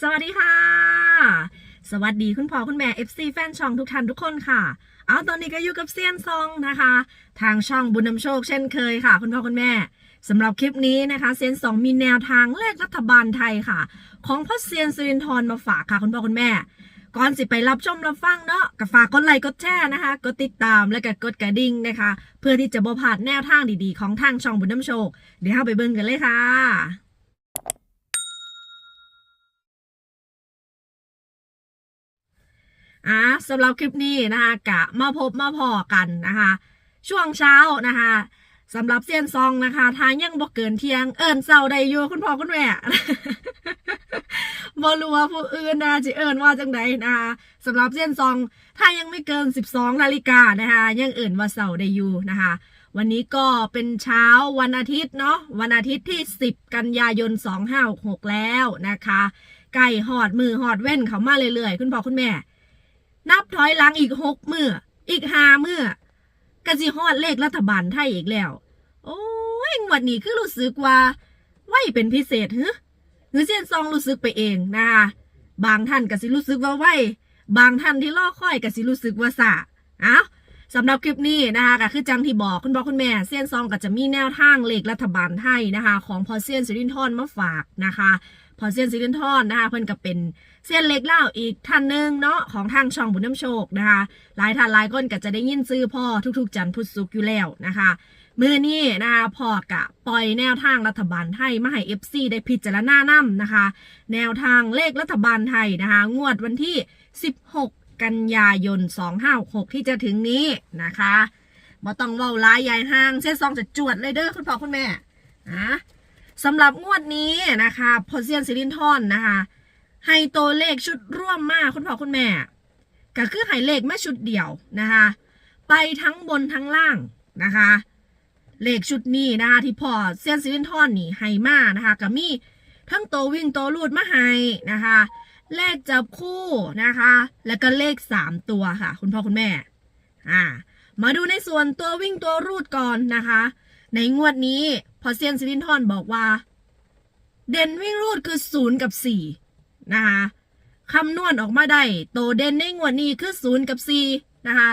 สวัสดีค่ะ สวัสดีคุณพ่อคุณแม่ FC แฟนช่องทุกท่านทุกคนค่ะ เอาตอนนี้ก็อยู่กับเซียนซองนะคะ ทางช่องบุญนำโชคเช่นเคยค่ะ คุณพ่อคุณแม่สำหรับคลิปนี้นะคะเซียนซองมีแนวทางเลขรัฐบาลไทยค่ะ ของพ่อเซียนสุรินทร์มาฝากค่ะคุณพ่อคุณแม่ก่อนสิไปรับชมรับฟังเนาะก็ฝากกดไลค์กดแชร์นะคะ กดติดตามและก็กดกระดิ่งนะคะ เพื่อที่จะบ่พลาดแนวทางดีๆ ของทางช่องบุญน้ำโชค เดี๋ยวเราไปเบิ่งกันเลยค่ะ อะสำหรับคลิปนี้นะคะกะมาพบมาพอกันนะคะ ช่วงเช้านะคะสำหรับเซียนซองนะคะทางยังบ่เกินเที่ยงเอิญเสาใดอยู่คุณพ่อคุณแม่บ่รู้ว่าผู้อื่นนะจะเอิญว่าจังใดนะคะสำหรับเซียนซองถ้ายังไม่เกิน 12นาฬิกานะคะยังเอิญว่าเสาใดอยู่นะคะวันนี้ก็เป็นเช้าวันอาทิตย์เนาะวันอาทิตย์ที่ 10 กันยายน 2566 แล้วนะคะใกล้หอดมือหอดเว้นเขามาเรื่อยๆ คุณพ่อคุณแม่ นับถอยหลังอีกหกมืออีกห้ามือกะสิฮอดเลขรัฐบาลไทยอีกแล้ว โอ้ยงวดนี้คือรู้สึกว่าไหวเป็นพิเศษฮึหรือเส้นซองรู้สึกไปเองนะคะบางท่านก็สิรู้สึกว่าไหวบางท่านที่ล่อค่อยก็สิรู้สึกว่าสะอ้าสำหรับคลิปนี้นะคะก็คือจังที่บอกคุณบอกคุณแม่เส้นซองก็จะมีแนวทางเลขรัฐบาลไทยนะคะ ของพอเซียนสิรินทรมาฝากนะคะ พอเซียนสิรินทรนะคะเพิ่นก็เป็นเซียนเล็กเล่าอีกท่านหนึ่งเนาะของทางช่องบุญน้ำโชคนะคะหลายท่านหลายคนก็จะได้ยินซื้อพ่อทุกๆ จันทร์พุธศุกร์อยู่แล้วนะคะมือนี้นะคะพ่อกะปล่อยแนวทางรัฐบาลไทยมาให้ FC ได้พิจารณานํนะคะ แนวทางเลขรัฐบาลไทยนะคะ งวดวันที่ 16 กันยายน 256 ที่จะถึงนี้นะคะบ่ต้องเว้าร้ายยายห้างเส้นซองจะจวดเลยเด้อคุณพ่อคุณแม่นะ สำหรับงวดนี้นะคะพอเซียนซิลินทอนนะคะ ให้ตัวเลขชุดร่วมมากคุณพ่อคุณแม่ ก็คือให้เลขมาชุดเดียวนะคะ ไปทั้งบนทั้งล่างนะคะ เลขชุดนี้นะคะที่พอเซียนซิลินทอนนี่ให้มานะคะก็มีทั้งตัววิ่งตัวลูดมาให้นะคะ เลขจับคู่นะคะ แล้วก็เลขสามตัวค่ะ คุณพ่อคุณแม่ อ่า มาดูในส่วนตัววิ่งตัวรูดก่อนนะคะ ในงวดนี้พอเซียนซิลินทอนบอกว่า เด่นวิ่งรูดคือศูนย์กับสี่นะคะคำนวณออกมาได้โตเด่นในงวดนี้คือศูนย์กับสี่นะคะ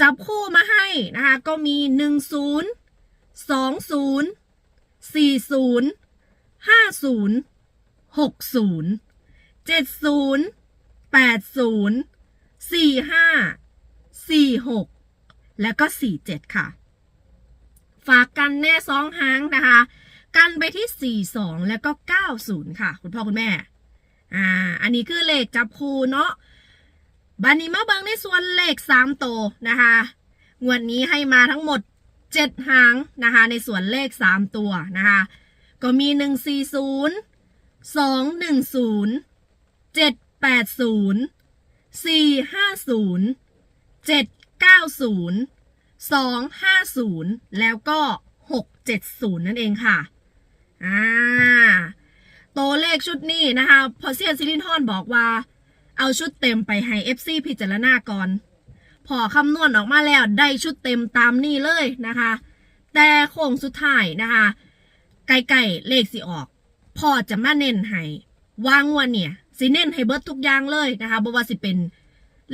จับคู่มาให้นะคะก็มีหนึ่งศูนย์สองศูนย์สี่ศูนย์ห้าศูนย์หกศูนย์เจ็ดศูนย์แปดศูนย์สี่ห้าสี่หกแล้วก็สี่เจ็ดค่ะ ฝากกันแน่สองหางนะคะ กันไปที่ 42 แล้วก็ 90 ค่ะ คุณพ่อคุณแม่ อ่า อันนี้คือเลขจับคูเนาะบันนี้มาเบิงในส่วนเลข3โตวนะคะงวดนี้ให้มาทั้งหมด 7 หางนะคะ ในส่วนเลข 3 ตัวนะคะ ก็มี 140 210 780 450 790 250 แล้วก็ 670 นั่นเองค่ะ อ่า ตัวเลขชุดนี้นะคะ พอเซียนซิลินทอนบอกว่า เอาชุดเต็มไปให้ FC พิจารณาก่อน พอคำนวณออกมาแล้วได้ชุดเต็มตามนี้เลยนะคะ แต่โค้งสุดท้ายนะคะไกลๆเลขสิออก พอจะมาเน้นให้วางวันเนี่ยสิเน้นให้เบิดทุกอย่างเลยนะคะบ่ว่าสิเป็น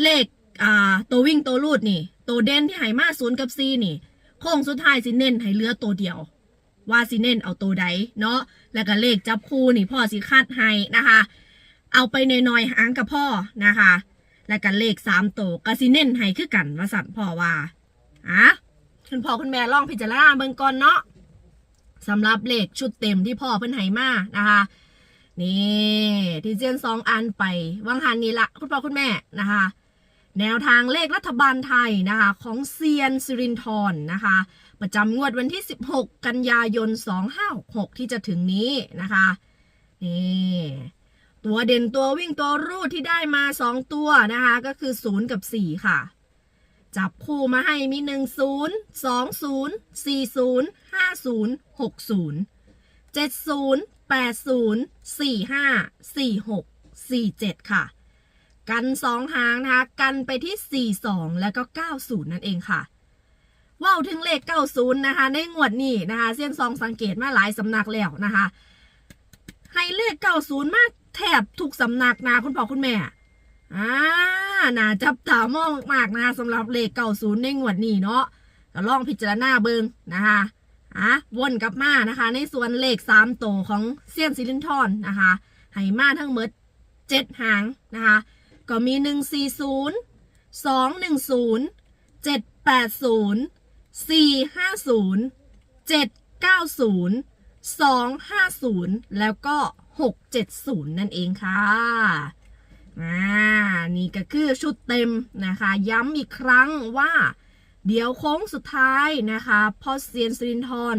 เลข อ่าตัววิ่งตัวรูดนี่ ตัวเด่นที่ให้มาศูนย์กับซีนี่ โค้งสุดท้ายสิเน้นให้เหลือตัวเดียว ว่าสิเน้นเอาตัวใดเนาะแล้วก็เลขจับคู่นี่พ่อสิคัดให้นะคะ เอาไปน้อยๆหางกับพ่อนะคะ แล้วก็เลขสามตัวก็สิเน้นให้คือกันว่าสั่นพ่อว่าอะคุณพ่อคุณแม่ลองพิจารณาเบิ่งก่อนเนาะสำหรับเลขชุดเต็มที่พ่อเพิ่นให้มานะคะนี่ที่เจียนสองอันไปวังหันนี่ละคุณพ่อคุณแม่นะคะ แนวทางเลขรัฐบาลไทยนะคะของเซียนสิรินทรนะคะ ประจำงวดวันที่ 16 กันยายน 2566 ที่จะถึงนี้นะคะนี่ตัวเด่นตัววิ่งตัวรูดที่ได้มา 2 ตัวนะคะ ก็คือ 0 กับ 4 ค่ะ จับคู่มาให้มี 1 0 2 0 4 0 5 0 6 0 7 0 8 0 4 5 4 6 4 7 ค่ะ กันสองหางนะคะ กันไปที่ 42 แล้วก็ 90 นั่นเองค่ะว่าวถึงเลข 90 นะคะ ในงวดนี้นะคะเซียนซองสังเกตมาหลายสำนักแล้วนะคะ ให้เลข 90 มากแทบทุกสำนักนะคุณพ่อคุณแม่อ่าน่าจับตามองมากนะคะสำหรับเลขเก่าศูนย์ในงวดนี้เนาะก็ลองพิจารณาเบิงนะคะอะวนกลับมานะคะ ในส่วนเลขสามโตวของเซียนซิลินทอนนะคะ ให้มาทั้งหมดเจ็ดหางนะคะ ก็มีหนึ่งสี่ศูนย์สองหนึ่งศูนย์เจ็ดแปดศูนย์สี่ห้าศูนย์เจ็ดเก้าศูนย์สองห้าศูนย์แล้วก็หกเจ็ดศูนย์นั่นเองค่ะอ่านี่ก็คือชุดเต็มนะคะ ย้ำอีกครั้งว่า เดี๋ยวโค้งสุดท้ายนะคะพอเซียนซิลินทอน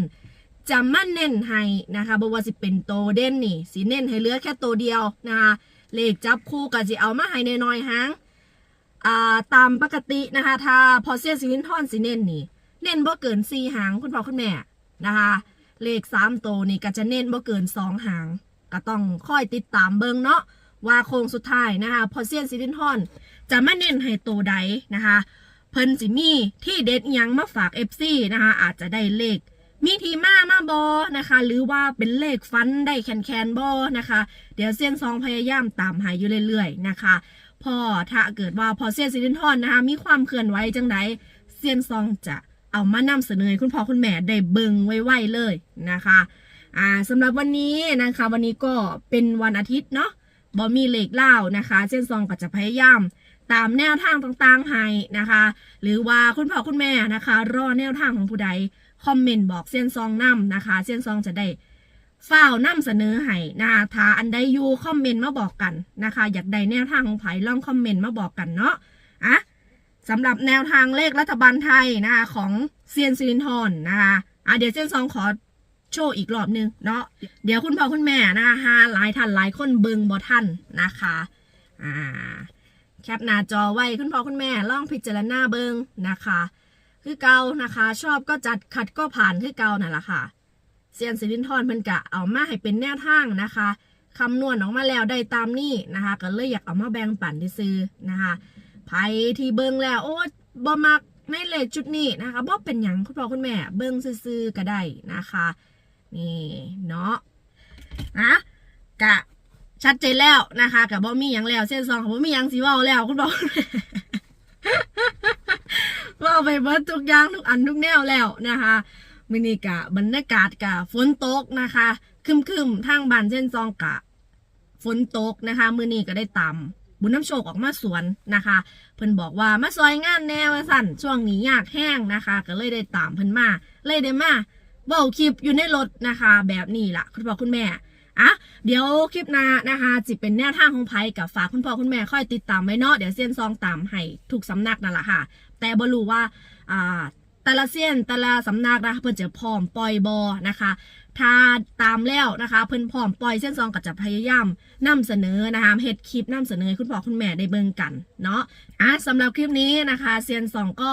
จะมั่นเน้นให้นะคะบอกว่าสิเป็นโตเด่นนี่สีเน้นให้เหลือแค่ตัวเดียวนะคะ เลขจับคู่ก็จะเอามาให้ในน้อยหางอ่าตามปกตินะคะ ถ้าพอเซียนซิลินทอนสิเน้นนี่ เน้นบ่เกินสี่หางคุณพ่อคุณแม่นะคะ เลขสามโตวนี่ก็จะเน้นบ่เกินสองหาง ก็ต้องค่อยติดตามเบิ่งเนาะว่าโค้งสุดท้ายนะคะ พอเซียนซิลินทอน จะมาเน้นให้โตวใดนะคะ เพิ่นสิมีที่เด็ดยังมาฝาก FC นะคะ อาจจะได้เลข มีทีมามาบอนะคะ หรือว่าเป็นเลขฟันได้แคนแคนบอนะคะ เดี๋ยวเซียนซองพยายามตามหาอยู่เรื่อยๆนะคะพอถ้าเกิดว่าพอเซียนซิลินทอนนะคะ มีความเคลื่อนไหวจังไดเซียนซองจะเอามานำเสนอคุณพ่อคุณแม่ได้เบิงไว้ๆเลยนะคะอ่าสำหรับวันนี้นะคะ วันนี้ก็เป็นวันอาทิตย์เนาะบอมีเลขเล่านะคะเซียนซองก็จะพยายามตามแนวทางต่างๆให้นะคะ หรือว่าคุณพ่อคุณแม่นะคะ รอแนวทางของผู้ใด คอมเมนต์บอกเซียนซองนำนะคะเซียนซองจะได้ฝ้าวนำเสนอให้นะคะถ้าอันใดอยู่คอมเมนต์มาบอกกันนะคะ อยากได้แนวทางของไผ่ลองคอมเมนต์มาบอกกันเนาะอะสำหรับแนวทางเลขรัฐบาลไทยนะคะของเซียนซิลินทอนนะคะอะเดี๋ยวเซียนซองขอโชว์อีกรอบนึงเนาะเดี๋ยวคุณพ่อคุณแม่นะคะหลายท่านหลายคนเบิงบอท่านนะคะอ่าแคปหน้าจอไว้คุณพ่อคุณแม่ลองพิจารณาเบิงนะคะ คือเกานะคะ ชอบก็จัดขัดก็ผ่านคือเกานั่นแหละค่ะเซียนสิรินทรเพิ่นกะเอามาให้เป็นแนวทางนะคะคำนวณออกมาแล้วได้ตามนี้นะคะ ก็เลยอยากเอามาแบ่งปันที่ซื้อนะคะไผที่เบิ้งแล้วโอ้บ่มักในเลขจุดนี้นะคะบ่เป็นหยังคุณพ่อคุณแม่ เบิ้งซื้อก็ได้นะคะ นี่เนาะนะกะชัดเจนแล้วนะคะกับบ่มีหยังแล้ว เส้นซองกับบ่มีหยังสีว่าแล้วคุณบอกาไปเบิดทุกอย่างทุกอันทุกแนวแล้วนะคะมินี่กะบรรยากาศกะฝนตกนะคะคึมคึมๆทางบานเส้นซองกะ ฝนตกนะคะ มือนี้ก็ได้ตามบุญน้ำโชคออกมาสวนนะคะ เพิ่นบอกว่ามาซอยงานแนวสั่นช่วงนี้ยากแห้งนะคะ ก็เลยได้ตามเพิ่นมาเลยได้มาเบ้าคลิปอยู่ในรถนะคะ แบบนี้ล่ะ คุณพ่อคุณแม่อะเดี๋ยวคลิปหน้านะคะจิเป็นแนวทางของไพ่กับฝากคุณพ่อคุณแม่ค่อยติดตามไว้เนาะเดี๋ยวเซียนซองตามให้ถูกสำนักนั่นแหละค่ะ แต่บรู้ว่าอ่าแต่ละเซียนแต่ละสำนักนะคะเพิ่นจะพร้อมปล่อยบอนะคะ ถ้าตามแล้วนะคะ เพิ่นพร้อมปล่อยเส้นซองก็จะพยายามนำเสนอนะคะเฮ็ดคลิปนำเสนอคุณพ่อคุณแม่ได้เบิ่งกันเนาะอะสำหรับคลิปนี้นะคะเซียนซองก็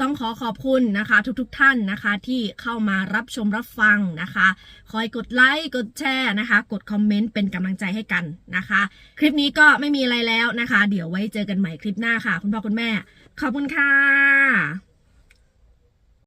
ต้องขอขอบคุณนะคะทุกๆทท่านนะคะที่เข้ามารับชมรับฟังนะคะ คอยกดไลค์กดแชร์นะคะ กดคอมเมนต์เป็นกำลังใจให้กันนะคะ คลิปนี้ก็ไม่มีอะไรแล้วนะคะ เดี๋ยวไว้เจอกันใหม่คลิปหน้าค่ะ คุณพ่อคุณแม่ ขอบคุณค่ะ